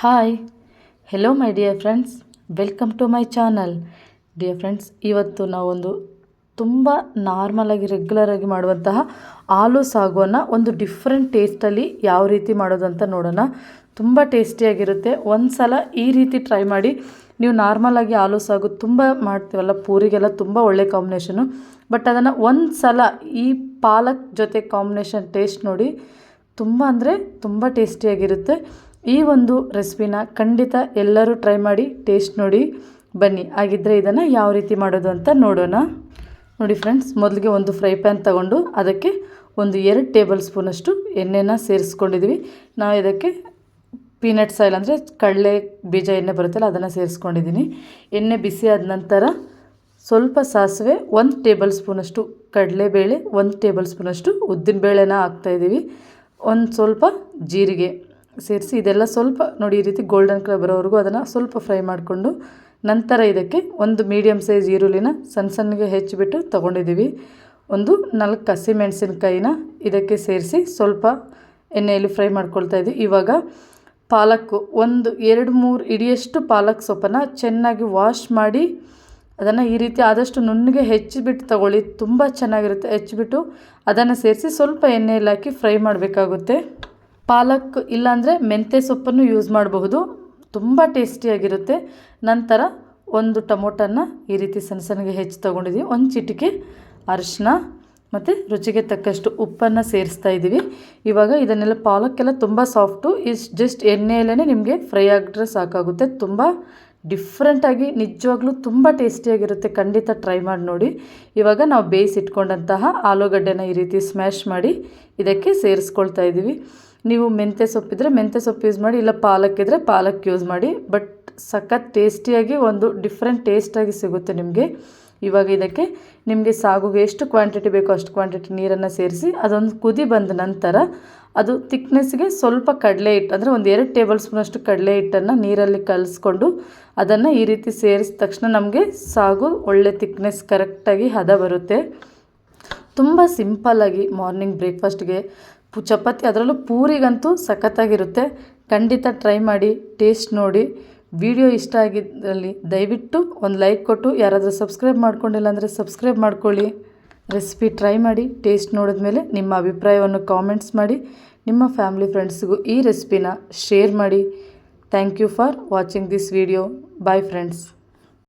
Hi. Hello my dear friends welcome to my channel dear friends ಇವತ್ತು ನಾವೊಂದು ತುಂಬ ನಾರ್ಮಲಾಗಿ ರೆಗ್ಯುಲರಾಗಿ ಮಾಡುವಂತಹ ಆಲೂ ಸಾಗುವನ್ನು ಒಂದು ಡಿಫ್ರೆಂಟ್ ಟೇಸ್ಟಲ್ಲಿ ಯಾವ ರೀತಿ ಮಾಡೋದು ಅಂತ ನೋಡೋಣ. ತುಂಬ ಟೇಸ್ಟಿಯಾಗಿರುತ್ತೆ ಒಂದು ಸಲ ಈ ರೀತಿ ಟ್ರೈ ಮಾಡಿ ನೀವು ನಾರ್ಮಲಾಗಿ ಆಲೂ ಸಾಗು ತುಂಬ ಮಾಡ್ತೀವಲ್ಲ, ಪೂರಿಗೆಲ್ಲ ತುಂಬ ಒಳ್ಳೆ ಕಾಂಬಿನೇಷನು ಬಟ್ ಅದನ್ನು ಒಂದು ಸಲ ಈ ಪಾಲಕ್ ಜೊತೆ ಕಾಂಬಿನೇಷನ್ ಟೇಸ್ಟ್ ನೋಡಿ ತುಂಬ ಅಂದರೆ ತುಂಬ ಟೇಸ್ಟಿಯಾಗಿರುತ್ತೆ ಈ ಒಂದು ರೆಸಿಪಿನ ಖಂಡಿತ ಎಲ್ಲರೂ ಟ್ರೈ ಮಾಡಿ, ಟೇಸ್ಟ್ ನೋಡಿ, ಬನ್ನಿ. ಹಾಗಿದ್ದರೆ ಇದನ್ನು ಯಾವ ರೀತಿ ಮಾಡೋದು ಅಂತ ನೋಡೋಣ. ನೋಡಿ ಫ್ರೆಂಡ್ಸ್, ಮೊದಲಿಗೆ ಒಂದು ಫ್ರೈ ಪ್ಯಾನ್ ತಗೊಂಡು ಅದಕ್ಕೆ ಒಂದು ಎರಡು ಟೇಬಲ್ ಸ್ಪೂನಷ್ಟು ಎಣ್ಣೆನ ಸೇರಿಸ್ಕೊಂಡಿದ್ವಿ. ನಾವು ಇದಕ್ಕೆ ಪೀನಟ್ಸ್ ಆಯಿಲ್ ಅಂದರೆ ಕಡಲೆ ಬೀಜ ಎಣ್ಣೆ ಬರುತ್ತಲ್ಲ, ಅದನ್ನು ಸೇರಿಸ್ಕೊಂಡಿದ್ದೀನಿ ಎಣ್ಣೆ ಬಿಸಿ ಆದ ನಂತರ ಸ್ವಲ್ಪ ಸಾಸಿವೆ, ಒಂದು ಟೇಬಲ್ ಸ್ಪೂನಷ್ಟು ಕಡಲೆಬೇಳೆ, ಒಂದು ಟೇಬಲ್ ಸ್ಪೂನಷ್ಟು ಉದ್ದಿನಬೇಳೆನ ಹಾಕ್ತಾಯಿದ್ದೀವಿ ಒಂದು ಸ್ವಲ್ಪ ಜೀರಿಗೆ. ಸೇರಿಸಿ ಇದೆಲ್ಲ ಸ್ವಲ್ಪ ನೋಡಿ ಈ ರೀತಿ ಗೋಲ್ಡನ್ ಕಲರ್ ಬರೋವರೆಗೂ ಅದನ್ನು ಸ್ವಲ್ಪ ಫ್ರೈ ಮಾಡಿಕೊಂಡು ನಂತರ ಇದಕ್ಕೆ ಒಂದು ಮೀಡಿಯಮ್ ಸೈಜ್ ಈರುಳ್ಳಿನ ಸಣ್ಣ ಸಣ್ಣಗೆ ಹೆಚ್ಚಿಬಿಟ್ಟು ತೊಗೊಂಡಿದ್ದೀವಿ. ಒಂದು ನಾಲ್ಕು ಹಸಿಮೆಣಸಿನಕಾಯಿನ ಇದಕ್ಕೆ ಸೇರಿಸಿ ಸ್ವಲ್ಪ ಎಣ್ಣೆಯಲ್ಲಿ ಫ್ರೈ ಮಾಡ್ಕೊಳ್ತಾ ಇದ್ದೀವಿ ಇವಾಗ ಪಾಲಕ್ಕು, ಒಂದು, ಎರಡು, ಮೂರು ಇಡಿಯಷ್ಟು ಪಾಲಕ್ ಸೊಪ್ಪನ್ನು ಚೆನ್ನಾಗಿ ವಾಶ್ ಮಾಡಿ ಅದನ್ನು ಈ ರೀತಿ ಆದಷ್ಟು ನುಣ್ಣಗೆ ಹೆಚ್ಚಿಬಿಟ್ಟು ತಗೊಳ್ಳಿ. ತುಂಬ ಚೆನ್ನಾಗಿರುತ್ತೆ. ಹೆಚ್ಚಿಬಿಟ್ಟು ಅದನ್ನು ಸೇರಿಸಿ ಸ್ವಲ್ಪ ಎಣ್ಣೆಯಲ್ಲಿ ಹಾಕಿ ಫ್ರೈ ಮಾಡಬೇಕಾಗುತ್ತೆ. ಪಾಲಕ್ ಇಲ್ಲಾಂದರೆ ಮೆಂತ್ಯ ಸೊಪ್ಪನ್ನು ಯೂಸ್ ಮಾಡಬಹುದು. ತುಂಬ ಟೇಸ್ಟಿಯಾಗಿರುತ್ತೆ ನಂತರ ಒಂದು ಟೊಮೊಟೊನ ಈ ರೀತಿ ಸಣ್ಣ ಸಣ್ಣಗೆ ಹೆಚ್ಚು ತೊಗೊಂಡಿದ್ದೀವಿ ಒಂದು ಚಿಟಿಕೆ ಅರಿಶಿನ ಮತ್ತು ರುಚಿಗೆ ತಕ್ಕಷ್ಟು ಉಪ್ಪನ್ನು ಸೇರಿಸ್ತಾ ಇದ್ದೀವಿ ಇವಾಗ ಇದನ್ನೆಲ್ಲ ಪಾಲಕ್ಕೆಲ್ಲ ತುಂಬ ಸಾಫ್ಟು ಇಸ್ ಜಸ್ಟ್ ಎಣ್ಣೆಯಲ್ಲೇ ನಿಮಗೆ ಫ್ರೈ ಆಗಿದ್ರೆ ಸಾಕಾಗುತ್ತೆ. ತುಂಬ ಡಿಫ್ರೆಂಟಾಗಿ ನಿಜವಾಗ್ಲೂ ತುಂಬ ಟೇಸ್ಟಿಯಾಗಿರುತ್ತೆ ಖಂಡಿತ ಟ್ರೈ ಮಾಡಿ ನೋಡಿ. ಇವಾಗ ನಾವು ಬೇಯಿಸಿಟ್ಕೊಂಡಂತಹ ಆಲೂಗಡ್ಡೆನ ಈ ರೀತಿ ಸ್ಮ್ಯಾಶ್ ಮಾಡಿ ಇದಕ್ಕೆ ಸೇರಿಸ್ಕೊಳ್ತಾ ಇದ್ದೀವಿ ನೀವು ಮೆಂತ್ಯ ಸೊಪ್ಪಿದ್ರೆ ಮೆಂತ್ಯ ಸೊಪ್ಪು ಯೂಸ್ ಮಾಡಿ, ಇಲ್ಲ ಪಾಲಕ್ ಇದ್ದರೆ ಪಾಲಕ್ ಯೂಸ್ ಮಾಡಿ ಬಟ್ ಸಖತ್ ಟೇಸ್ಟಿಯಾಗಿ ಒಂದು ಡಿಫ್ರೆಂಟ್ ಟೇಸ್ಟಾಗಿ ಸಿಗುತ್ತೆ ನಿಮಗೆ. ಇವಾಗ ಇದಕ್ಕೆ ನಿಮಗೆ ಸಾಗುಗೆ ಎಷ್ಟು ಕ್ವಾಂಟಿಟಿ ಬೇಕೋ ಅಷ್ಟು ಕ್ವಾಂಟಿಟಿ ನೀರನ್ನು ಸೇರಿಸಿ, ಅದೊಂದು ಕುದಿ ಬಂದ ನಂತರ ಅದು ತಿಕ್ನೆಸ್ಗೆ ಸ್ವಲ್ಪ ಕಡಲೆ ಹಿಟ್ಟು, ಅಂದರೆ ಒಂದು ಎರಡು ಟೇಬಲ್ ಸ್ಪೂನಷ್ಟು ಕಡಲೆ ಹಿಟ್ಟನ್ನು ನೀರಲ್ಲಿ ಕಲಿಸ್ಕೊಂಡು ಅದನ್ನು ಈ ರೀತಿ ಸೇರಿಸಿದ ತಕ್ಷಣ ನಮಗೆ ಸಾಗು ಒಳ್ಳೆ ತಿಕ್ನೆಸ್ ಕರೆಕ್ಟಾಗಿ ಹದ ಬರುತ್ತೆ. ತುಂಬ ಸಿಂಪಲ್ಲಾಗಿ ಮಾರ್ನಿಂಗ್ ಬ್ರೇಕ್ಫಾಸ್ಟ್ಗೆ ಚಪಾತಿ ಅದರಲ್ಲೂ ಪೂರಿಗಂತೂ ಸಖತ್ತಾಗಿರುತ್ತೆ. ಖಂಡಿತ ಟ್ರೈ ಮಾಡಿ ಟೇಸ್ಟ್ ನೋಡಿ. ವಿಡಿಯೋ ಇಷ್ಟ ಆಗಿದ್ದಲ್ಲಿ ದಯವಿಟ್ಟು ಒಂದು ಲೈಕ್ ಕೊಟ್ಟು, ಯಾರಾದರೂ ಸಬ್ಸ್ಕ್ರೈಬ್ ಮಾಡ್ಕೊಂಡಿಲ್ಲ ಅಂದರೆ ಸಬ್ಸ್ಕ್ರೈಬ್ ಮಾಡ್ಕೊಳ್ಳಿ. ರೆಸಿಪಿ ಟ್ರೈ ಮಾಡಿ ಟೇಸ್ಟ್ ನೋಡಿದ ಮೇಲೆ ನಿಮ್ಮ ಅಭಿಪ್ರಾಯವನ್ನು ಕಾಮೆಂಟ್ಸ್ ಮಾಡಿ. ನಿಮ್ಮ ಫ್ಯಾಮಿಲಿ ಫ್ರೆಂಡ್ಸ್ಗೂ ಈ ರೆಸಿಪಿನ ಶೇರ್ ಮಾಡಿ. Thank you for watching this video bye friends